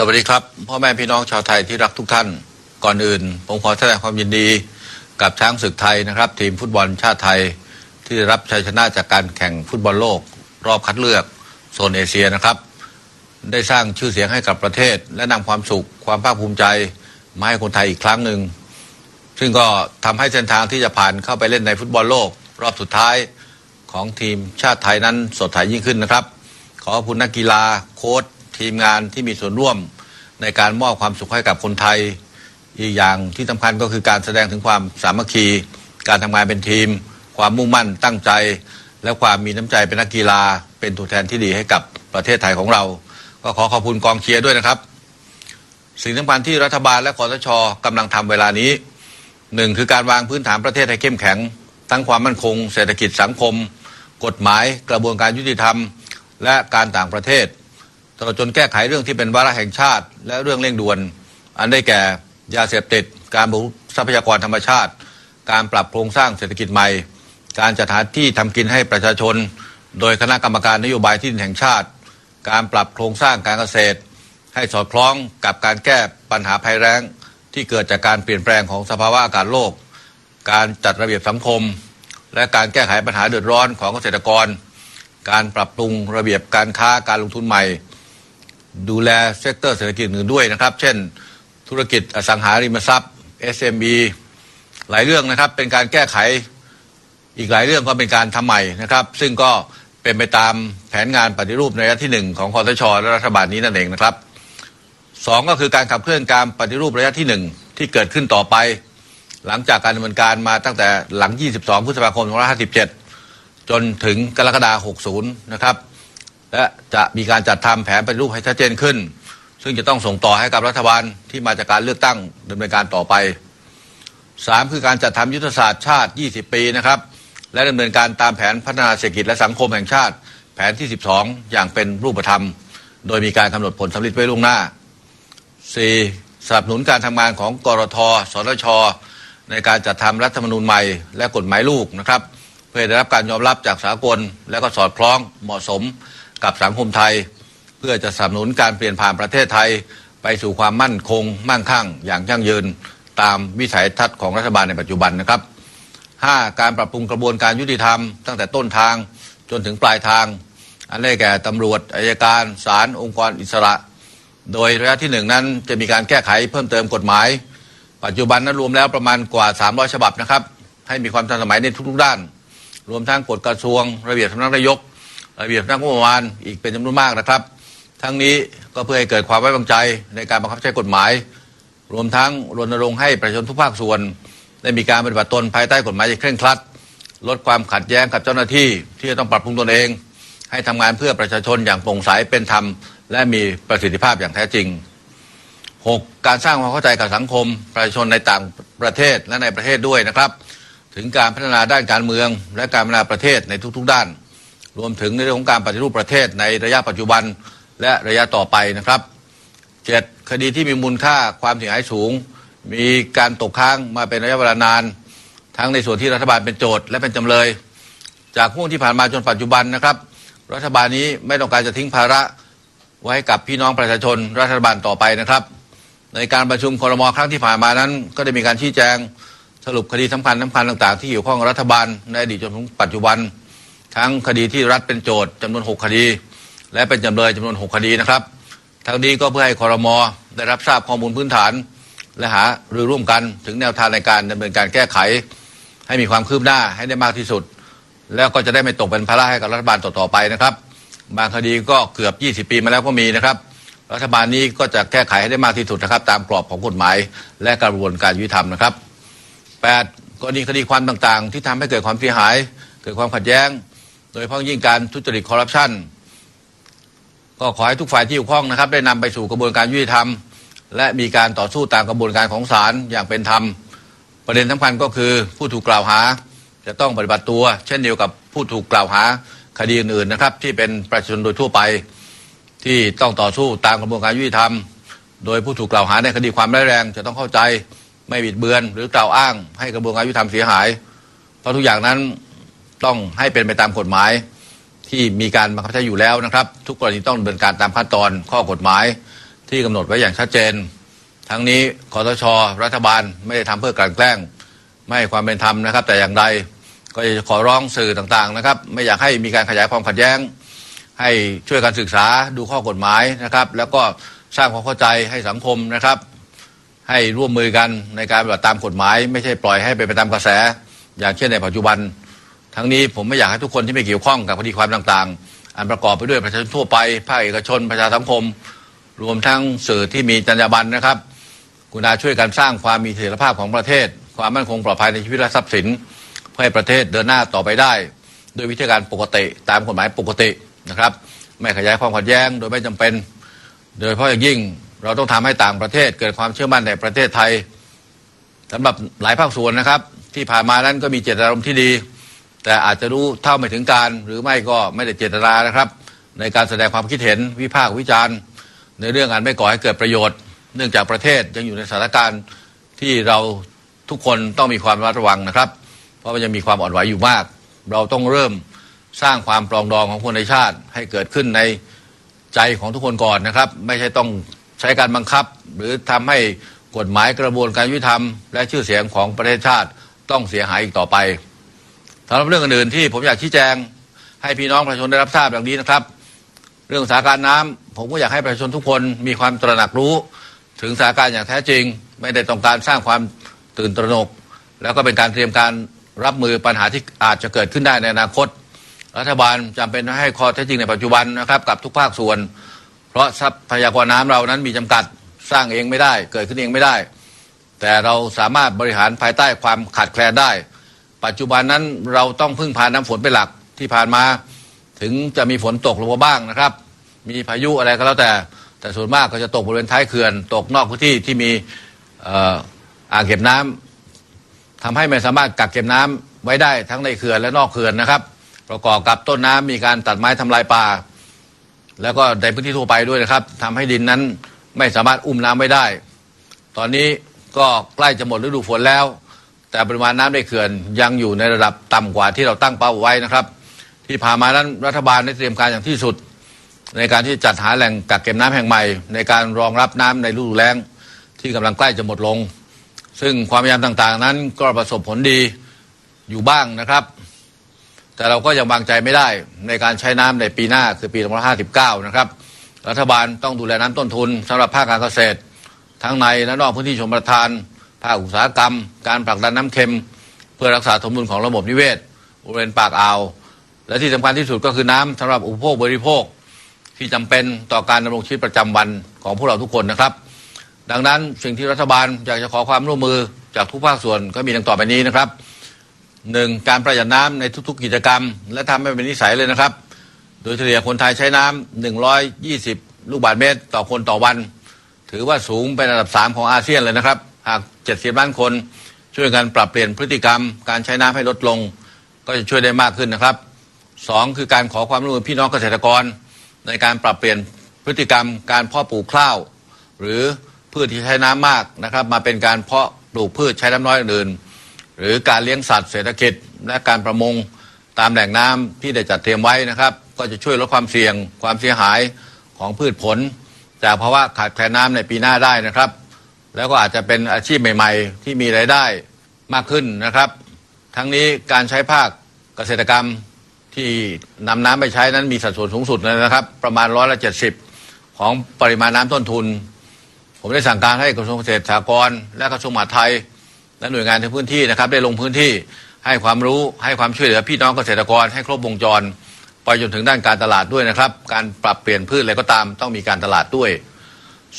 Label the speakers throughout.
Speaker 1: ส
Speaker 2: วัสดีครับ พ่อแม่พี่น้องชาวไทยที่รักทุกท่านก่อนอื่น ผมขอแสดงความยินดีกับช้างศึกไทยนะครับ ทีมฟุตบอลชาติไทยที่ได้รับชัยชนะจากการแข่งฟุตบอลโลก รอบคัดเลือกโซนเอเชียนะครับ ได้สร้างชื่อเสียงให้กับประเทศ และนำความสุขความภาคภูมิใจมาให้คนไทยอีกครั้งหนึ่งซึ่งก็ทำให้เส้นทางที่จะผ่านเข้าไปเล่นในฟุตบอลโลก รอบสุดท้ายของทีมชาติไทยนั้นสดใสยิ่งขึ้นนะครับ ขอขอบคุณนักกีฬาโค้ช ทีมงานที่มีส่วนร่วมในการมอบความสุขให้กับคนไทย อีกอย่างที่สำคัญก็คือการแสดงถึงความสามัคคี การทำงานเป็นทีม ความมุ่งมั่นตั้งใจ และความมีน้ำใจเป็นนักกีฬา เป็นตัวแทนที่ดีให้กับประเทศไทยของเรา ก็ขอขอบคุณกองเชียร์ด้วยนะครับ สิ่งสำคัญที่รัฐบาลและคอสชกำลังทำเวลานี้หนึ่งคือการวางพื้นฐานประเทศให้เข้มแข็ง ทั้งความมั่นคง เศรษฐกิจสังคม กฎหมาย กระบวนการยุติธรรม และการต่างประเทศ ตลอดจนแก้ไขเรื่องที่เป็นวาระแห่งชาติ และเรื่องเร่งด่วน อันได้แก่ยาเสพติด การบุกทรัพยากรธรรมชาติ การปรับโครงสร้างเศรษฐกิจใหม่ การจัดหาที่ทำกินให้ประชาชน โดยคณะกรรมการนโยบายที่ดินแห่งชาติ การปรับโครงสร้างการเกษตร ให้สอดคล้องกับการแก้ปัญหาภัยแล้งที่เกิดจากการเปลี่ยนแปลงของสภาวะอากาศโลก การจัดระเบียบสังคม และการแก้ไขปัญหาเดือดร้อนของเกษตรกร การปรับปรุงระเบียบการค้าการลงทุนใหม่ ดูแลเซกเตอร์เศรษฐกิจอื่นด้วยนะครับ เช่น ธุรกิจอสังหาริมทรัพย์ SME หลายเรื่องนะครับ เป็นการแก้ไขอีกหลายเรื่องก็เป็นการทำใหม่นะครับ ซึ่งก็เป็นไปตามแผนงานปฏิรูปในระยะที่หนึ่งของคอสชและรัฐบาลนี้นั่นเองนะครับสองก็คือการขับเคลื่อนการปฏิรูประยะที่หนึ่งที่เกิดขึ้นต่อไป หลังจากการดำเนินการมาตั้งแต่หลัง 22 พฤษภาคม 2557 จนถึงกรกฎาคม 60 นะครับ และจะมีการจัดทำแผนปฏิรูปให้ชัดเจนขึ้น ซึ่งจะต้องส่งต่อให้กับรัฐบาลที่มาจากการเลือกตั้งดำเนินการต่อไปสามคือการจัดทำยุทธศาสตร์ชาติ 20 ปีนะครับ และดำเนินการตามแผนพัฒนาเศรษฐกิจและสังคมแห่งชาติ แผนที่ 12 อย่างเป็นรูปธรรม โดยมีการกำหนดผลสำเร็จไว้ล่วงหน้า 4. สนับสนุนการทำงานของกรทสนชในการจัดทำรัฐธรรมนูญใหม่และกฎหมายลูกนะครับ เพื่อได้รับการยอมรับจากสากล และก็สอดคล้องเหมาะสม กับสังคมไทย เพื่อจะสนับสนุนการเปลี่ยนผ่านประเทศไทย ไปสู่ความมั่นคง มั่งคั่ง อย่างยั่งยืนตามวิสัยทัศน์ของรัฐบาลในปัจจุบันนะครับ 5. การปรับปรุงกระบวนการยุติธรรม ตั้งแต่ต้นทางจนถึงปลายทาง อันได้แก่ตำรวจอายการศาลองค์กรอิสระ โดยระยะที่หนึ่งนั้นจะมีการแก้ไขเพิ่มเติมกฎหมาย ปัจจุบันนั้นรวมแล้วประมาณกว่า 300 ฉบับนะครับ ให้มีความทันสมัยในทุกๆด้าน รวมทั้งกฎกระทรวง ระเบียบสำนักนายก ระเบียบสำนักงบประมาณอีกเป็นจำนวนมากนะครับ ทั้งนี้ก็เพื่อให้เกิดความไว้วางใจในการบังคับใช้กฎหมาย รวมทั้งรณรงค์ให้ประชาชนทุกภาคส่วน ได้มีการปฏิบัติตนภายใต้กฎหมายอย่างเคร่งครัด ลดความขัดแย้งกับเจ้าหน้าที่ ที่จะต้องปรับปรุงตนเอง ให้ทำงานเพื่อประชาชนอย่างโปร่งใสเป็นธรรม และมีประสิทธิภาพอย่างแท้จริง 6. การสร้างความเข้าใจกับสังคม ประชาชนในต่างประเทศและในประเทศด้วยนะครับ ถึงการพัฒนาด้านการเมือง และการพัฒนาประเทศในทุก ๆ ด้าน รวมถึงในเรื่องของการปฏิรูปประเทศในระยะปัจจุบันและระยะต่อไปนะครับเจ็ดคดีที่มีมูลค่าความเสียหายสูง มีการตกค้างมาเป็นระยะเวลานาน ทั้งในส่วนที่รัฐบาลเป็นโจทย์และเป็นจำเลย จากห่วงที่ผ่านมาจนปัจจุบันนะครับ รัฐบาลนี้ไม่ต้องการจะทิ้งภาระไว้ให้กับพี่น้องประชาชนรัฐบาลต่อไปนะครับ ในการประชุมคอรมอครั้งที่ผ่านมานั้น ก็ได้มีการชี้แจงสรุปคดีสำคัญสำคัญต่าง ๆ ที่เกี่ยวข้องรัฐบาลในอดีตจนถึงปัจจุบัน ทั้งคดีที่รัฐเป็นโจทย์จำนวน 6 คดี และเป็นจำเลยจำนวน 6 คดีนะครับ ทั้งนี้ก็เพื่อให้คอรมอได้รับทราบข้อมูลพื้นฐาน และหารือร่วมกันถึงแนวทางในการดำเนินการแก้ไข ให้มีความคืบหน้าให้ได้มากที่สุด แล้วก็จะได้ไม่ตกเป็นภาระให้กับรัฐบาลต่อๆไปนะครับ บางคดีก็เกือบ 20 ปีมาแล้วก็มีนะครับ รัฐบาลนี้ก็จะแก้ไขให้ได้มากที่สุดนะครับ ตามกรอบของกฎหมาย และกระบวนการยุติธรรมนะครับ 8. กรณีคดีความต่างๆ ที่ทำให้เกิดความเสียหาย เกิดความขัดแย้ง ดยเฉพาะยิ่งการทุจริตคอร์รัปชันก็ขอให้ทุกฝ่ายที่เกี่ยวข้องนะครับ ได้นำไปสู่กระบวนการยุติธรรม และมีการต่อสู้ตามกระบวนการของศาลอย่างเป็นธรรม ประเด็นสำคัญก็คือผู้ถูกกล่าวหา จะต้องปฏิบัติตัว เช่นเดียวกับผู้ถูกกล่าวหาคดีอื่นๆนะครับ ที่เป็นประชาชนโดยทั่วไปที่ต้องต่อสู้ตามกระบวนการยุติธรรม โดยผู้ถูกกล่าวหาในคดีความร้ายแรง จะต้องเข้าใจไม่บิดเบือน หรือกล่าวอ้างให้กระบวนการยุติธรรมเสียหาย เพราะทุกอย่างนั้น ต้องให้เป็นไปตามกฎหมาย ที่มีการบังคับใช้อยู่แล้วนะครับ ทุกกรณีต้องดำเนินการตามขั้นตอนข้อกฎหมายที่กำหนดไว้อย่างชัดเจน ทั้งนี้คอสช รัฐบาลไม่ได้ทำเพื่อกลั่นแกล้ง ไม่ให้ความเป็นธรรมนะครับ แต่อย่างใดก็จะขอร้องสื่อต่างๆนะครับ ไม่อยากให้มีการขยายความขัดแย้ง ให้ช่วยกันศึกษาดูข้อกฎหมายนะครับ แล้วก็สร้างความเข้าใจให้สังคมนะครับ ให้ร่วมมือกันในการปฏิบัติตามกฎหมาย ไม่ใช่ปล่อยให้ไปนไปตามกระแส อย่างเช่นในปัจจุบัน ทั้งนี้ผมไม่อยากให้ทุกคนที่ไม่เกี่ยวข้องกับคดีความต่างๆ อันประกอบไปด้วยประชาชนทั่วไปภาคเอกชนประชาสังคม รวมทั้งสื่อที่มีจรรยาบรรณนะครับกุณาช่วยกันสร้างความมีเสถียรภาพของประเทศ ความมั่นคงปลอดภัยในชีวิตและทรัพย์สิน เพื่อให้ประเทศเดินหน้าต่อไปได้ โดยวิธีการปกติตามกฎหมายปกตินะครับ ไม่ขยายความขัดแย้งโดยไม่จำเป็น โดยเฉพาะอย่างยิ่งเราต้องทำให้ต่างประเทศเกิดความเชื่อมั่นในประเทศไทยสำหรับหลายภาคส่วนนะครับ ที่ผ่านมานั้นก็มีเจตนารมณ์ที่ดี แต่อาจจะรู้เท่าไม่ถึงการ หรือไม่ก็ไม่ได้เจตนานะครับ ในการแสดงความคิดเห็นวิพากษ์วิจารณ์ ในเรื่องอันไม่ก่อให้เกิดประโยชน์ เนื่องจากประเทศยังอยู่ในสถานการณ์ที่เราทุกคนต้องมีความระมัดระวังนะครับ เพราะมันยังมีความอ่อนไหวอยู่มาก เราต้องเริ่มสร้างความปรองดองของคนในชาติ ให้เกิดขึ้นในใจของทุกคนก่อนนะครับ ไม่ใช่ต้องใช้การบังคับ หรือทำให้กฎหมายกระบวนการยุติธรรม และชื่อเสียงของประเทศชาติต้องเสียหายอีกต่อไป สำหรับเรื่องอื่นที่ผมอยากชี้แจง ให้พี่น้องประชาชนได้รับทราบอย่างนี้นะครับ เรื่องสถานการณ์น้ำผมก็อยากให้ประชาชนทุกคนมีความตระหนักรู้ ถึงสถานการณ์อย่างแท้จริง ไม่ได้ต้องการสร้างความตื่นตระหนก แล้วก็เป็นการเตรียมการรับมือปัญหาที่อาจจะเกิดขึ้นได้ในอนาคต รัฐบาลจำเป็นต้องให้ข้อเท็จจริงในปัจจุบันนะครับกับทุกภาคส่วน เพราะทรัพยากรน้ำเรานั้นมีจำกัดสร้างเองไม่ได้ เกิดขึ้นเองไม่ได้ แต่เราสามารถบริหารภายใต้ความขาดแคลนได้ ปัจจุบันนั้นเราต้องพึ่งพาน้ำฝนเป็นหลักที่ผ่านมา ถึงจะมีฝนตกลงมาบ้างนะครับ มีพายุอะไรก็แล้วแต่ แต่ส่วนมากก็จะตกบริเวณท้ายเขื่อน ตกนอกพื้นที่ที่มีอ่ออ่างเก็บน้ำทำให้ไม่สามารถกักเก็บน้ำไว้ได้ทั้งในเขื่อนและนอกเขื่อนนะครับ ประกอบกับต้นน้ำมีการตัดไม้ทำลายป่า แล้วก็ในพื้นที่ทั่วไปด้วยนะครับทำให้ดินนั้นไม่สามารถอุ้มน้ำไว้ได้ ตอนนี้ก็ใกล้จะหมดฤดูฝนแล้ว แต่ปริมาณน้ำในเขื่อนยังอยู่ในระดับต่ำกว่าที่เราตั้งเป้าไว้นะครับ ที่ผ่านมานั้นรัฐบาลได้เตรียมการอย่างที่สุด ในการที่จัดหาแหล่งกักเก็บน้ำแห่งใหม่ ในการรองรับน้ำในฤดูแล้งที่กำลังใกล้จะหมดลง ซึ่งความพยายามต่างๆ นั้นก็ประสบผลดีอยู่บ้างนะครับ แต่เราก็ยังวางใจไม่ได้ในการใช้น้ำในปีหน้าคือปี2559 นะครับ รัฐบาลต้องดูแลน้ำต้นทุนสำหรับภาคการเกษตร ทั้งในและนอกพื้นที่ชมประทาน ภาคอุตสาหกรรม การผลักดันน้ำเค็ม เพื่อรักษาสมดุลของระบบนิเวศบริเวณปากอ่าว และที่สำคัญที่สุดก็คือน้ำสำหรับอุปโภคบริโภค ที่จำเป็นต่อการดำรงชีวิตประจำวันของพวกเราทุกคนนะครับ ดังนั้นสิ่งที่รัฐบาลอยากจะขอความร่วมมือจากทุกภาคส่วนก็มีดังต่อไปนี้นะครับหนึ่งการประหยัดน้ำในทุกๆกิจกรรม และทำให้เป็นนิสัยเลยนะครับ โดยเฉลี่ยคนไทยใช้น้ำ120 ลูกบาศก์เมตร ต่อคนต่อวัน ถือว่าสูงเป็นอันดับ 3 ของอาเซียนเลยนะครับ หาก70ล้านคน ช่วยกันปรับเปลี่ยนพฤติกรรม การใช้น้ำให้ลดลง ก็จะช่วยได้มากขึ้นนะครับสองคือการขอความร่วมมือพี่น้องเกษตรกร ในการปรับเปลี่ยนพฤติกรรม การเพาะปลูกข้าว หรือพืชที่ใช้น้ำมากนะครับ มาเป็นการเพาะปลูกพืชใช้น้ำน้อยอื่น หรือการเลี้ยงสัตว์เศรษฐกิจและการประมงตามแหล่งน้ำที่ได้จัดเตรียมไว้นะครับ ก็จะช่วยลดความเสี่ยงความเสียหายของพืชผล จากภาวะขาดแคลนน้ำในปีหน้าได้นะครับ แล้วก็อาจจะเป็นอาชีพใหม่ ๆ ที่มีรายได้มากขึ้นนะครับ ทั้งนี้การใช้ภาคเกษตรกรรมที่นำน้ำไปใช้นั้นมีสัดส่วนสูงสุดเลยนะครับ ประมาณร้อยละเจ็ดสิบของปริมาณน้ำต้นทุน ผมได้สั่งการให้กระทรวงเกษตรสหกรณ์และกระทรวงมหาดไทย และหน่วยงานในพื้นที่นะครับ ได้ลงพื้นที่ให้ความรู้ให้ความช่วยเหลือพี่น้องเกษตรกรให้ครบวงจร ไปจนถึงด้านการตลาดด้วยนะครับ การปรับเปลี่ยนพืชอะไรก็ตามต้องมีการตลาดด้วย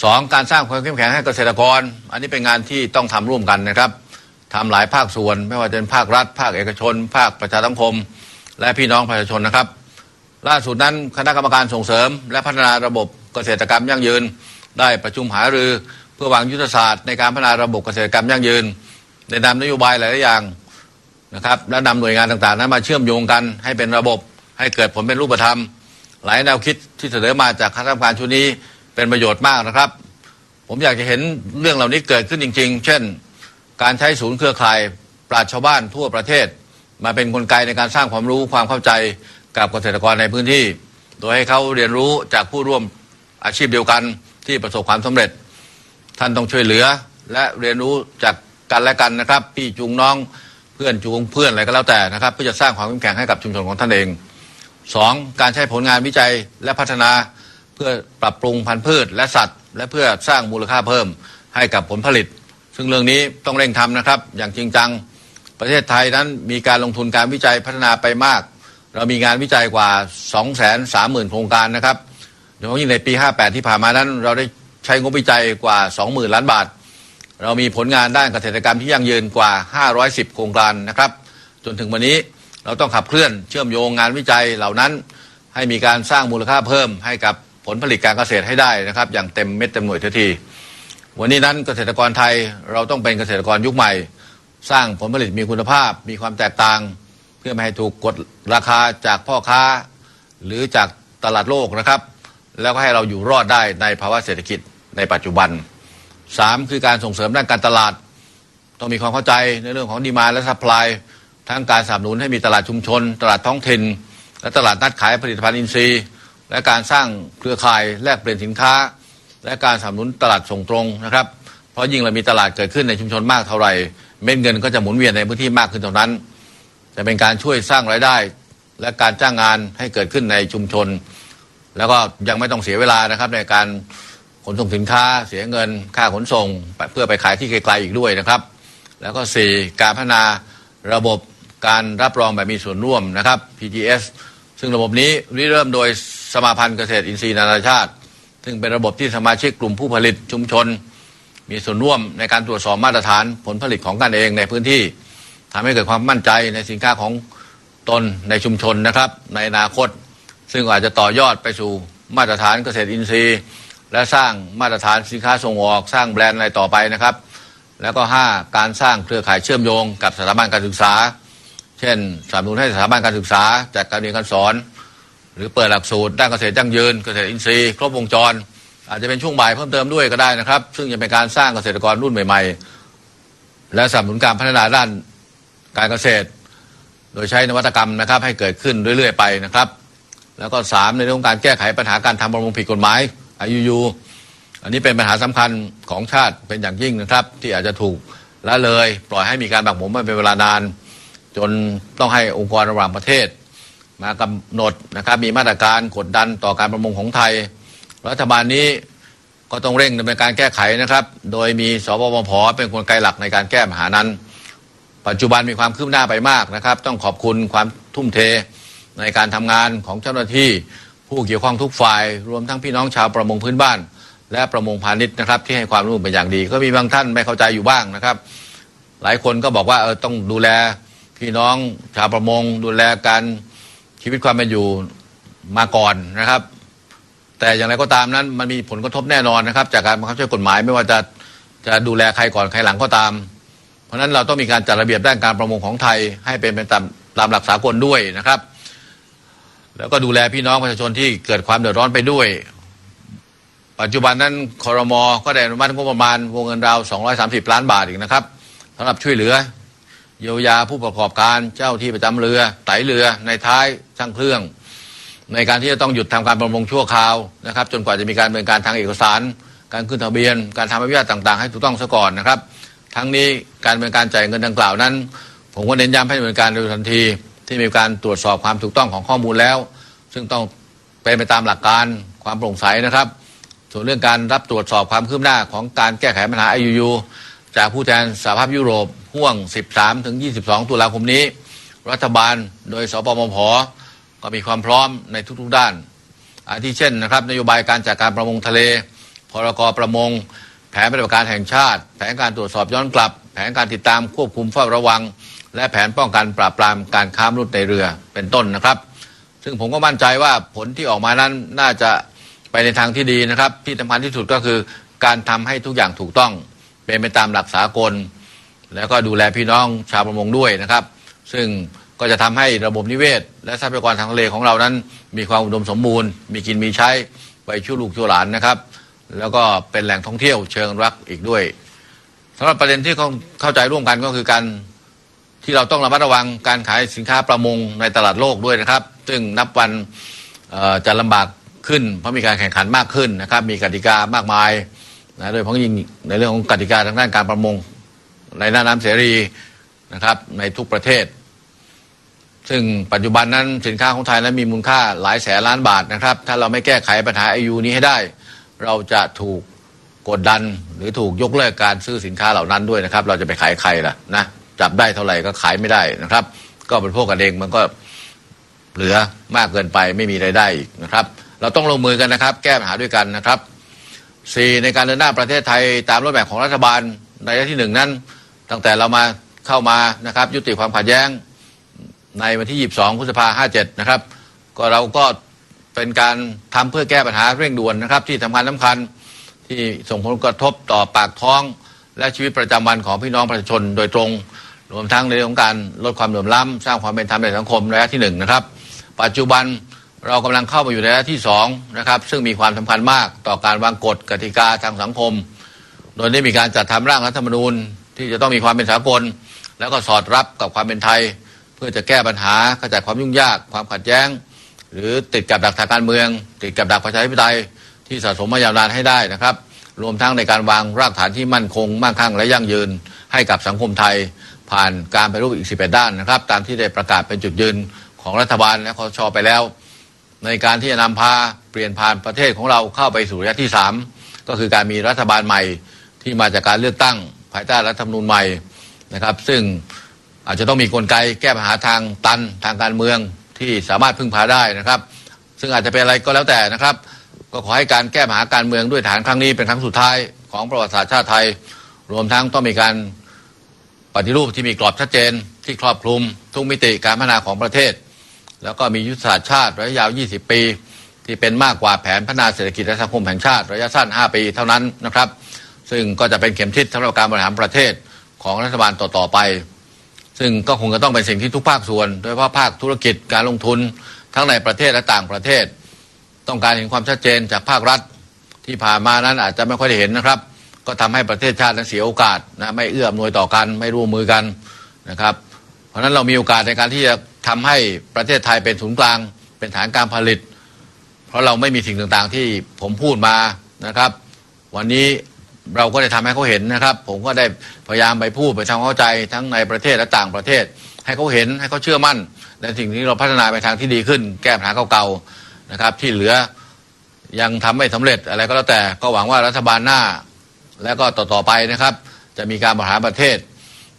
Speaker 2: สองการสร้างความเข้มแข็งให้เกษตรกร อันนี้เป็นงานที่ต้องทำร่วมกันนะครับทำหลายภาคส่วน ไม่ว่าจะเป็นภาครัฐ ภาคเอกชน ภาคประชาสังคม และพี่น้องประชาชนนะครับ ล่าสุดนั้นคณะกรรมการส่งเสริม และพัฒนาระบบเกษตรกรรมยั่งยืน ได้ประชุมหารือ เพื่อวางยุทธศาสตร์ในการพัฒนาระบบเกษตรกรรมยั่งยืนในนำนโยบายหลายอย่างนะครับและนำหน่วยงานต่างๆ นั้นมาเชื่อมโยงกันให้เป็นระบบให้เกิดผลเป็นรูปธรรม หลายแนวคิดที่เสนอมาจากคณะกรรมการชุดนี้ เป็นประโยชน์มากนะครับ ผมอยากจะเห็นเรื่องเหล่านี้เกิดขึ้นจริง ๆ เช่น การใช้ศูนย์เครือข่าย ปราชชาวบ้านทั่วประเทศ มาเป็นนกลไกในการสร้างความรู้ความเข้าใจกับเกษตรกรในพื้นที่ โดยให้เขาเรียนรู้จากผู้ร่วมอาชีพเดียวกันที่ประสบความสำเร็จ ท่านต้องช่วยเหลือและเรียนรู้จากกันและกันนะครับ พี่จูงน้องเพื่อนจูงเพื่อนอะไรก็แล้วแต่นะครับ เพื่อจะสร้างความเข้มแข็งให้กับชุมชนของท่านเองสองการใช้ผลงานวิจัยและพัฒนา พื่อปรับปรุงพันธุ์พืชและสัตว์ และเพื่อสร้างมูลค่าเพิ่มให้กับผลผลิต ซึ่งเรื่องนี้ต้องเร่งทำนะครับ อย่างจริงจังประเทศไทยนั้นมีการลงทุนการวิจัยพัฒนาไปมาก เรามีงานวิจัยกว่า 230,000 โครงการนะครับโดยเฉพาะในปี 58 ที่ผ่านมานั้น เราได้ใช้งบวิจัยกว่า 20,000 ล้านบาท เรามีผลงานด้านเกษตรกรรมที่ยั่งยืนกว่า 510 โครงการนะครับ จนถึงวันนี้เราต้องขับเคลื่อนเชื่อมโยงงานวิจัยเหล่านั้น ให้มีการสร้างมูลค่าเพิ่มให้กับ ลผลิตการเกษตรให้ได้นะครับ อย่างเต็มเม็ดเต็มหน่วยทันที วันนี้นั้นเกษตรกรไทยเราต้องเป็นเกษตรกรยุคใหม่ สร้างผลผลิตมีคุณภาพ มีความแตกต่าง เพื่อไม่ให้ถูกกดราคาจากพ่อค้า หรือจากตลาดโลกนะครับ แล้วก็ให้เราอยู่รอดได้ในภาวะเศรษฐกิจในปัจจุบันสามคือการส่งเสริมด้านการตลาด ต้องมีความเข้าใจในเรื่องของดีมาและซัพพลายทั้งการสนับสนุนให้มีตลาดชุมชน ตลาดท้องถิ่นและตลาดนัดขายผลิตภัณฑ์อินทรีย์ และการสร้างเครือข่ายแลกเปลี่ยนสินค้า และการสนับสนุนตลาดส่งตรงนะครับ เพราะยิ่งเรามีตลาดเกิดขึ้นในชุมชนมากเท่าไหร่เม็ดเงินก็จะหมุนเวียนในพื้นที่มากขึ้นเท่านั้น จะเป็นการช่วยสร้างรายได้ และการจ้างงานให้เกิดขึ้นในชุมชน แล้วก็ยังไม่ต้องเสียเวลานะครับ ในการขนส่งสินค้า เสียเงิน ค่าขนส่งเพื่อไปขายที่ไกลๆอีกด้วยนะครับ แล้วก็สี่การพัฒนาระบบการรับรองแบบมีส่วนร่วมนะครับ PGS ซึ่งระบบนี้ริเริ่มโดย สมาพันธ์เกษตรอินทรีย์นานาชาติ ซึ่งเป็นระบบที่สมาชิกกลุ่มผู้ผลิตชุมชน มีส่วนร่วมในการตรวจสอบมาตรฐานผลผลิตของกันเองในพื้นที่ทำให้เกิดความมั่นใจในสินค้าของตนในชุมชนนะครับ ในอนาคต ซึ่งอาจจะต่อยอดไปสู่มาตรฐานเกษตรอินทรีย์ และสร้างมาตรฐานสินค้าส่งออกสร้างแบรนด์อะไรต่อไปนะครับ แล้วก็ 5 การสร้างเครือข่ายเชื่อมโยงกับสถาบันการศึกษา เช่นสนับสนุนให้สถาบันการศึกษาจัดการเรียนการสอน หรือเปิดหลักสูตรด้านเกษตรยั่งยืนเกษตรอินทรีย์ครบวงจร อาจจะเป็นช่วงบ่ายเพิ่มเติมด้วยก็ได้นะครับ ซึ่งจะเป็นการสร้างเกษตรกรรุ่นใหม่ ๆ และสนับสนุนการพัฒนาด้านการเกษตร โดยใช้นวัตกรรมนะครับ ให้เกิดขึ้นเรื่อยๆไปนะครับ แล้วก็สามในเรื่องของการแก้ไขปัญหาการทำประมงผิดกฎหมายอายุยูอันนี้เป็นปัญหาสำคัญของชาติเป็นอย่างยิ่งนะครับ ที่อาจจะถูกละเลย ปล่อยให้มีการบักหมมมาเป็นเวลานาน จนต้องให้องค์กรระหว่างประเทศ มากำหนดนะครับมีมาตรการกดดันต่อการประมงของไทย รัฐบาลนี้ก็ต้องเร่งดำเนินการแก้ไขนะครับ โดยมีสบมพเป็นกลไกหลักในการแก้ปัญหานั้น ปัจจุบันมีความคืบหน้าไปมากนะครับ ต้องขอบคุณความทุ่มเทในการทำงานของเจ้าหน้าที่ผู้เกี่ยวข้องทุกฝ่าย รวมทั้งพี่น้องชาวประมงพื้นบ้าน และประมงพาณิชย์นะครับ ที่ให้ความร่วมมือเป็นอย่างดี ก็มีบางท่านไม่เข้าใจอยู่บ้างนะครับ หลายคนก็บอกว่าเออต้องดูแลพี่น้องชาวประมง ดูแลการ ชีวิตความเป็นอยู่มาก่อนนะครับ แต่อย่างไรก็ตามนั้น มันมีผลกระทบแน่นอนนะครับ จากการบังคับใช้กฎหมายไม่ว่าจะจะดูแลใครก่อนใครหลังก็ตาม เพราะฉะนั้นเราต้องมีการจัดระเบียบด้านการประมงของไทย ให้เป็นไปตามตามหลักสากลด้วยนะครับ แล้วก็ดูแลพี่น้องประชาชนที่เกิดความเดือดร้อนไปด้วย ปัจจุบันนั้นคอรมอก็ได้อนุมัติงบประมาณวงเงินราว 230 ล้านบาทอีกนะครับสำหรับช่วยเหลือ เยียวยาผู้ประกอบการเจ้าที่ประจำเรือไตเรือในท้ายช่างเครื่อง ในการที่จะต้องหยุดทำการประมงชั่วคราวนะครับ จนกว่าจะมีการดำเนินการทางเอกสาร การขึ้นทะเบียน การทำใบอนุญาตต่าง ๆ ให้ถูกต้องซะก่อนนะครับ ทั้งนี้การดำเนินการจ่ายเงินดังกล่าวนั้น ผมก็เน้นย้ำให้ดำเนินการโดยทันที ที่มีการตรวจสอบความถูกต้องของข้อมูลแล้ว ซึ่งต้องเป็นไปตามหลักการความโปร่งใสนะครับ ส่วนเรื่องการรับตรวจสอบความคืบหน้าของการแก้ไขปัญหา IUU จากผู้แทนสหภาพยุโรป ห่วง 13 ถึง 22 ตุลาคมนี้ รัฐบาลโดยสปมพก็มีความพร้อมในทุกๆด้านอาทิเช่นนะครับนโยบายการจัดการประมงทะเล พรกประมง แผนปฏิบัติการแห่งชาติ แผนการตรวจสอบย้อนกลับ แผนการติดตามควบคุมเฝ้าระวัง และแผนป้องกันปราบปรามการค้ามนุษย์ในเรือเป็นต้นนะครับ ซึ่งผมก็มั่นใจว่าผลที่ออกมานั้นน่าจะไปในทางที่ดีนะครับ ที่สำคัญที่สุดก็คือการทำให้ทุกอย่างถูกต้อง เป็นไปตามหลักสากล แล้วก็ดูแลพี่น้องชาวประมงด้วยนะครับ ซึ่งก็จะทำให้ระบบนิเวศ และทรัพยากรทางทะเลของเรานั้น มีความอุดมสมบูรณ์ มีกินมีใช้ไปชั่วลูกชั่วหลานนะครับ แล้วก็เป็นแหล่งท่องเที่ยวเชิงรักอีกด้วยสำหรับประเด็นที่เขาเข้าใจร่วมกันก็คือการที่เราต้องระมัดระวังการขายสินค้าประมงในตลาดโลกด้วยนะครับ ซึ่งนับวันจะลำบากขึ้น เพราะมีการแข่งขันมากขึ้นนะครับ มีกติกามากมายนะโดยเฉพาะยิ่งในเรื่องของกติกาทางด้านการประมง ในหน้าน้ำเสรีนะครับในทุกประเทศ ซึ่งปัจจุบันนั้นสินค้าของไทยนั้นมีมูลค่าหลายแสนล้านบาทนะครับ ถ้าเราไม่แก้ไขปัญหาไอยูนี้ให้ได้ เราจะถูกกดดันหรือถูกยกเลิกการซื้อสินค้าเหล่านั้นด้วยนะครับ เราจะไปขายใครล่ะนะจับได้เท่าไหร่ก็ขายไม่ได้นะครับ ก็เป็นพวกกันเองมันก็เหลือมากเกินไปไม่มีไรายได้อีกนะครับ เราต้องลงมือกันนะครับ แก้ปัญหาด้วยกันนะครับสี่ในการเดินหน้าประเทศไทยตามรถแบบของรัฐบาลในระยะที่หนึ่งนั้น ตั้งแต่เรามาเข้ามานะครับ ยุติความขัดแย้งในวันที่ 22พฤษภา57นะครับ ก็เราก็เป็นการทำเพื่อแก้ปัญหาเร่งด่วนนะครับ ที่ทำงานสำคัญที่ส่งผลกระทบต่อปากท้อง และชีวิตประจำวันของพี่น้องประชาชนโดยตรง รวมทั้งในเรื่องของการลดความเหลื่อมล้ำสร้างความเป็นธรรมในสังคมระยะที่หนึ่งนะครับ ปัจจุบันเรากำลังเข้ามาอยู่ในระยะที่สองนะครับซึ่งมีความสำคัญมากต่อการวางกฎกติกาทางสังคม โดยได้มีการจัดทำร่างรัฐธรรมนูญ ที่จะต้องมีความเป็นสากล แล้วก็สอดรับกับความเป็นไทย เพื่อจะแก้ปัญหาขจัดความยุ่งยาก ความขัดแย้ง หรือติดกับดักทางการเมือง ติดกับดักประชาธิปไตยที่สะสมมายาวนานให้ได้นะครับ รวมทั้งในการวางรากฐานที่มั่นคงมั่งคั่งและยั่งยืนให้กับสังคมไทย ผ่านการไปรูปอีก11ด้านนะครับ ตามที่ได้ประกาศเป็นจุดยืนของรัฐบาลและคอสชไปแล้ว ในการที่จะนำพาเปลี่ยนผ่านประเทศของเราเข้าไปสู่ระยะที่ 3 ก็คือการมีรัฐบาลใหม่ที่มาจากการเลือกตั้ง ภายใต้รัฐธรรมนูญใหม่นะครับ ซึ่งอาจจะต้องมีกลไกแก้ปัญหาทางตันทางการเมืองที่สามารถพึ่งพาได้นะครับ ซึ่งอาจจะเป็นอะไรก็แล้วแต่นะครับ ก็ขอให้การแก้ปัญหาการเมืองด้วยฐานครั้งนี้เป็นครั้งสุดท้ายของประวัติศาสตร์ชาติไทย รวมทั้งต้องมีการปฏิรูปที่มีกรอบชัดเจนที่ครอบคลุมทุกมิติการพัฒนาของประเทศ แล้วก็มียุทธศาสตร์ชาติระยะยาว 20 ปี ที่เป็นมากกว่าแผนพัฒนาเศรษฐกิจและสังคมแห่งชาติ ระยะสั้น 5 ปีเท่านั้นนะครับ ซึ่งก็จะเป็นเข็มทิศสำหรับการบริหารประเทศของรัฐบาลต่อๆไป ซึ่งก็คงจะต้องเป็นสิ่งที่ทุกภาคส่วน โดยเฉพาะภาคธุรกิจการลงทุนทั้งในประเทศและต่างประเทศ ต้องการเห็นความชัดเจนจากภาครัฐที่ผ่านมานั้นอาจจะไม่ค่อยได้เห็นนะครับ ก็ทำให้ประเทศชาตินั้นเสียโอกาสนะไม่เอื้ออำนวยต่อกันไม่ร่วมมือกันนะครับ เพราะฉะนั้นเรามีโอกาสในการที่จะทำให้ประเทศไทยเป็นศูนย์กลาง เป็นฐานการผลิต เพราะเราไม่มีสิ่งต่างๆที่ผมพูดมานะครับ วันนี้ เราก็ได้ทำให้เขาเห็นนะครับ ผมก็ได้พยายามไปพูดไปทำความเข้าใจทั้งในประเทศและต่างประเทศ ให้เขาเห็นให้เขาเชื่อมั่นในสิ่งที่เราพัฒนาไปทางที่ดีขึ้น แก้ปัญหาเก่าๆนะครับ ที่เหลือยังทำไม่สำเร็จอะไรก็แล้วแต่ก็หวังว่ารัฐบาลหน้า และก็ต่อๆไปนะครับ จะมีการบริหารประเทศ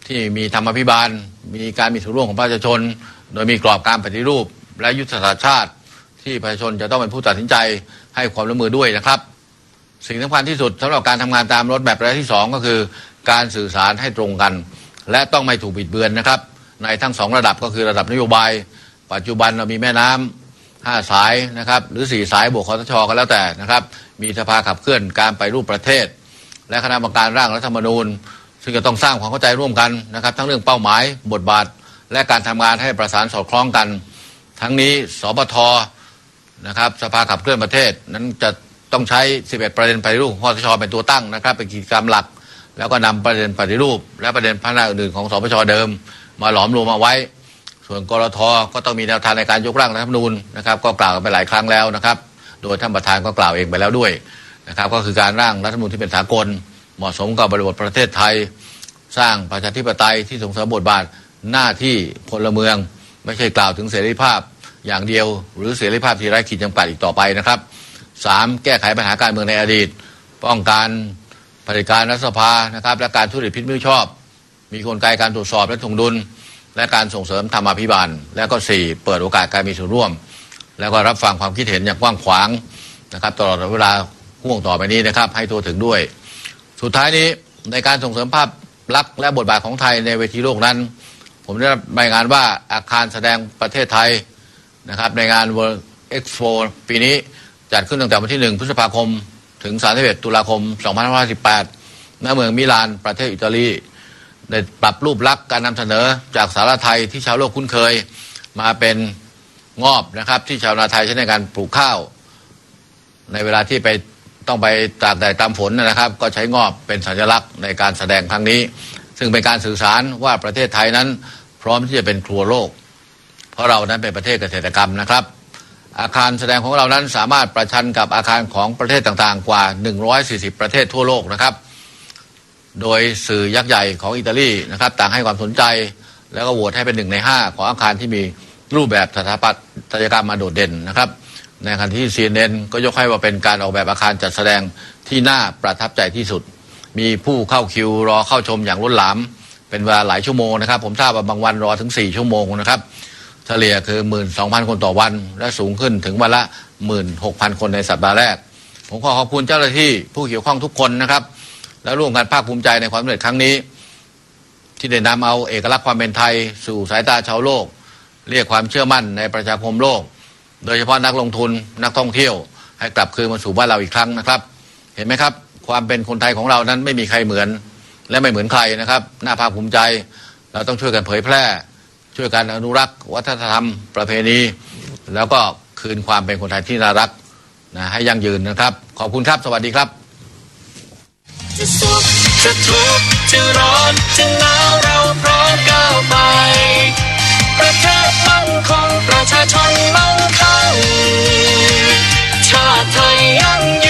Speaker 2: ที่มีธรรมาภิบาล มีการมีส่วนร่วมของประชาชน โดยมีกรอบการปฏิรูป และยุทธศาสตร์ชาติ ที่ประชาชนจะต้องเป็นผู้ตัดสินใจให้ความร่วมมือด้วยนะครับ สิ่งสำคัญที่สุดสำหรับการทำงานตามรถแบบระยะที่สองก็คือ การสื่อสารให้ตรงกัน และต้องไม่ถูกบิดเบือนนะครับ ในทั้งสองระดับก็คือระดับนโยบาย ปัจจุบันเรามีแม่น้ำห้าสายนะครับหรือสี่สายบวกคอสชก็แล้วแต่นะครับ มีสภาขับเคลื่อนการไปรูปประเทศ และคณะกรรมการร่างรัฐธรรมนูญ ซึ่งจะต้องสร้างความเข้าใจร่วมกันนะครับ ทั้งเรื่องเป้าหมายบทบาท และการทำงานให้ประสานสอดคล้องกัน ทั้งนี้สปทนะครับสภาขับเคลื่อนประเทศนั้นจะ ต้องใช้ 11 ประเด็นปฏิรูปของคอสชเป็นตัวตั้งนะครับ เป็นกิจกรรมหลัก แล้วก็นำประเด็นปฏิรูป และประเด็นพัฒนาอื่นๆของสปชเดิม มาหลอมรวมมาไว้ ส่วนกรทก็ต้องมีแนวทางในการยกร่างรัฐธรรมนูญนะครับ ก็กล่าวกันไปหลายครั้งแล้วนะครับ โดยท่านประธานก็กล่าวเองไปแล้วด้วยนะครับ ก็คือการร่างรัฐธรรมนูญที่เป็นสากล เหมาะสมกับบริบทประเทศไทย สร้างประชาธิปไตยที่ส่งเสริมบทบาทหน้าที่พลเมือง ไม่ใช่กล่าวถึงเสรีภาพอย่างเดียว หรือเสรีภาพที่ไร้ขีดจำกัดอีกต่อไปนะครับ สามแก้ไขปัญหาการเมืองในอดีต ป้องกันผด็จการรัฐสภานะครับ และการทุจริตพิษม่ชอบ มีกลไกการตรวจสอบและถงดุล และการส่งเสริมธรรมาภิบาล และก็สี่เปิดโอกาสการมีส่วนร่วม แล้วก็รับฟังความคิดเห็นอย่างกว้างขวางนะครับ ตลอดเวลาห่วงต่อไปนี้นะครับ ให้ทั่วถึงด้วย สุดท้ายนี้ในการส่งเสริมภาพลักษณ์และบทบาทของไทยในเวทีโลกนั้น ผมได้รับรายงานว่าอาคารแสดงประเทศไทยนะครับในงาน World Expo ปีนี้ จัดขึ้นตั้งแต่วันที่ 1 พฤษภาคม ถึง 31 ตุลาคม 2518ณเมืองมิลานประเทศอิตาลีได้ปรับรูปลักษณ์การนำเสนอจากสารไทยที่ชาวโลกคุ้นเคยมาเป็นงอบนะครับที่ชาวนาไทยใช้ในการปลูกข้าว ในเวลาที่ไปต้องไปตากแดดตามฝนนะครับ ก็ใช้งอบเป็นสัญลักษณ์ในการแสดงครั้งนี้ ซึ่งเป็นการสื่อสารว่าประเทศไทยนั้น พร้อมที่จะเป็นครัวโลก เพราะเรานั้นเป็นประเทศเกษตรกรรมนะครับ อาคารแสดงของเรานั้นสามารถประชันกับอาคารของประเทศต่างๆ กว่า 140 ประเทศทั่วโลกนะครับ โดยสื่อยักษ์ใหญ่ของอิตาลีนะครับต่างให้ความสนใจ แล้วก็โหวตให้เป็นหนึ่งในห้าของอาคารที่มีรูปแบบสถาปัตยกรรมมาโดดเด่นนะครับ ในขณะที่ CNN ก็ยกให้ว่าเป็นการออกแบบอาคารจัดแสดงที่น่าประทับใจที่สุด มีผู้เข้าคิวรอเข้าชมอย่างล้นหลามเป็นเวลาหลายชั่วโมงนะครับ ผมทราบว่าบางวันรอถึง 4 ชั่วโมงนะครับ ฉลี่ยคือ 12,000 คนต่อวัน และสูงขึ้นถึงวันละ 16,000 คนในสัปดาห์แรก ผมขอขอบคุณเจ้าหน้าที่ผู้เกี่ยวข้องทุกคนนะครับ และร่วมกันภาคภูมิใจในความสำเร็จครั้งนี้ ที่ได้นำเอาเอกลักษณ์ความเป็นไทย สู่สายตาชาวโลก เรียกความเชื่อมั่นในประชาคมโลก โดยเฉพาะนักลงทุนนักท่องเที่ยว ให้กลับคืนมาสู่บ้านเราอีกครั้งนะครับ เห็นไหมครับ ความเป็นคนไทยของเรานั้นไม่มีใครเหมือน และไม่เหมือนใครนะครับน่าภาคภูมิใจ เราต้องช่วยกันเผยแพร่ ช่วยกันอนุรักษ์ วัฒนธรรมประเพณี แล้วก็คืนความเป็นคนไทยที่น่ารักนะให้ยั่งยืนนะครับ ขอบคุณครับ สวัสดีครับ
Speaker 1: จะสุขจะทุกข์จะร้อนจะหนาวเราพร้อมก้าวไป ประเทศมั่งคงประชาชนมั่งคั่งชาติไทยยั่งยืน